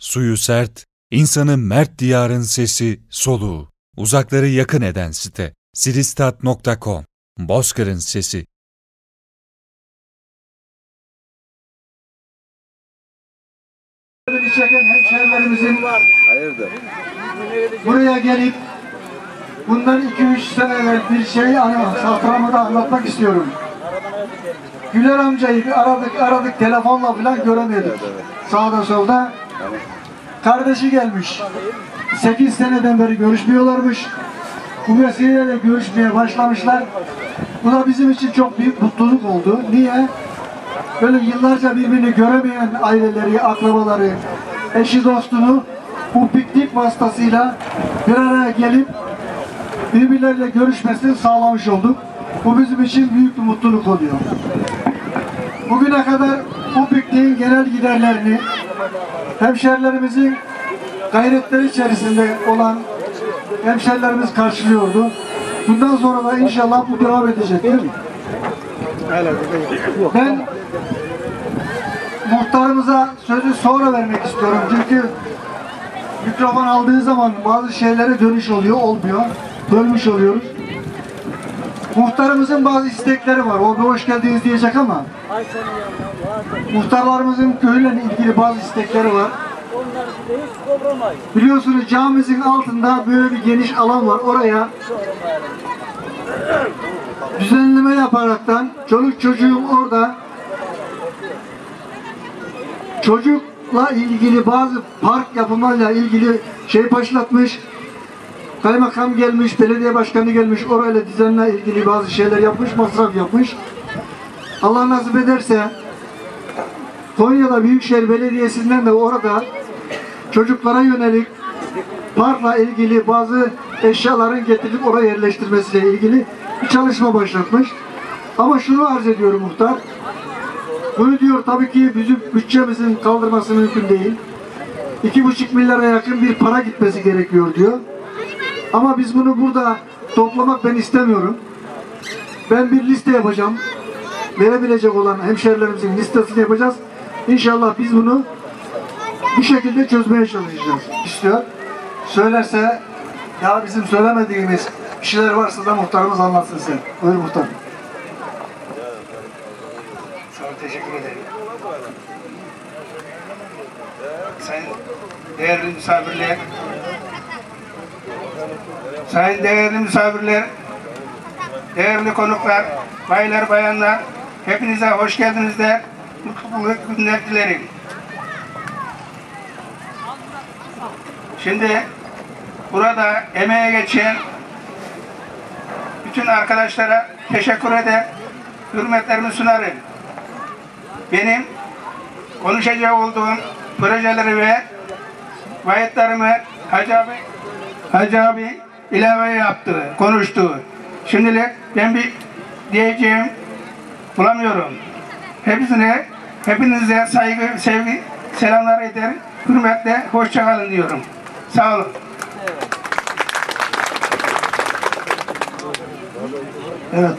Suyu sert, insanı mert diyarın sesi, soluğu. Uzakları yakın eden site. siristat.com Bozkır'ın sesi. Çeken hemşehrilerimizin Hayırdır? buraya gelip bundan 2-3 sene evvel bir şey ana hatıramı da anlatmak istiyorum. Güler amcayı bir aradık aradık telefonla falan göremedik. Sağda solda. Kardeşi gelmiş. 8 seneden beri görüşmüyorlarmış. Bu vesileyle görüşmeye başlamışlar. Bu da bizim için çok büyük mutluluk oldu. Niye? Böyle yıllarca birbirini göremeyen aileleri, akrabaları, eşi dostunu bu piknik vasıtasıyla bir araya gelip birbirleriyle görüşmesini sağlamış olduk. Bu bizim için büyük bir mutluluk oluyor. Bugüne kadar bu pikniğin genel giderlerini hemşerilerimizin gayretleri içerisinde olan hemşerilerimiz karşılıyordu. Bundan sonra da inşallah bu devam edecek değil mi? Ben muhtarımıza sözü sonra vermek istiyorum. Çünkü mikrofon aldığı zaman bazı şeylere dönüş oluyor, olmuyor. Bölmüş oluyoruz. Muhtarımızın bazı istekleri var. O bir hoş geldiniz diyecek ama muhtarlarımızın köyle ilgili bazı istekleri var. Biliyorsunuz camimizin altında böyle bir geniş alan var. Oraya düzenleme yaparaktan çoluk çocuğum orada çocukla ilgili bazı park yapımlarıyla ilgili şey başlatmış. Kaymakam gelmiş, belediye başkanı gelmiş, orayla düzenle ilgili bazı şeyler yapmış, masraf yapmış. Allah nasip ederse Konya'da Büyükşehir Belediyesi'nden de orada çocuklara yönelik parkla ilgili bazı eşyaların getirilip oraya yerleştirmesiyle ilgili bir çalışma başlatmış. Ama şunu arz ediyorum muhtar. Bunu diyor tabii ki bizim bütçemizin kaldırması mümkün değil. İki buçuk milyara yakın bir para gitmesi gerekiyor diyor. Ama biz bunu burada toplamak ben istemiyorum. Ben bir liste yapacağım. Verebilecek olan hemşerilerimizin listesini yapacağız. İnşallah biz bunu bu şekilde çözmeye çalışacağız. İstiyor. Söylerse ya bizim söylemediğimiz bir şeyler varsa da muhtarımız anlatsın size. Buyur muhtar. Ol, teşekkür ederim. Sayın değerli misafirler, sayın değerli misafirler, değerli konuklar, baylar, bayanlar, hepinize hoş geldiniz de mutluluk günler dilerim. Şimdi burada emeğe geçen bütün arkadaşlara teşekkür eder, hürmetlerimi sunarım. Benim konuşacak olduğum projeleri ve vaatlarımı Hacı abi, Hacı abi ilave yaptı, konuştu. Şimdilik ben bir diyeceğim bulamıyorum. Hepsine, hepinize saygı, sevgi, selamlar eder, hürmetle hoşça kalın diyorum. Sağ olun. Evet.